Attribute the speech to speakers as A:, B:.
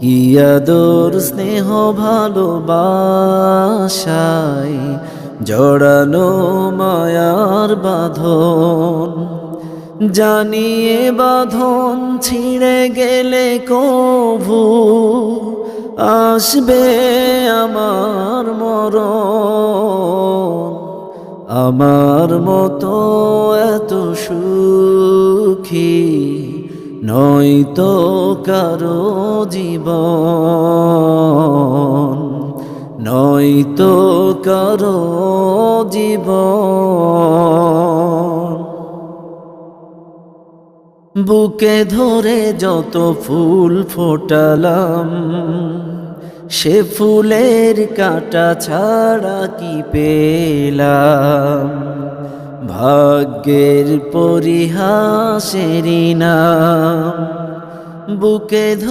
A: কি আদর স্নেহ ভালোবাসায় জড়ানো মায়ার বাঁধন? জানিয়ে বাঁধন ছিঁড়ে গেলে কভু আসবে আমার মরণ? আমার মতো এত সুখী নয়তো কারও জীবন, নয়তো কারও জীবন। বুকে ধরে যত ফুল ফোটালাম, সে ফুলের কাটা ছাড়া কি পেলাম? ভাগ্যের পরিহাসেরি নাম বুকে ধরে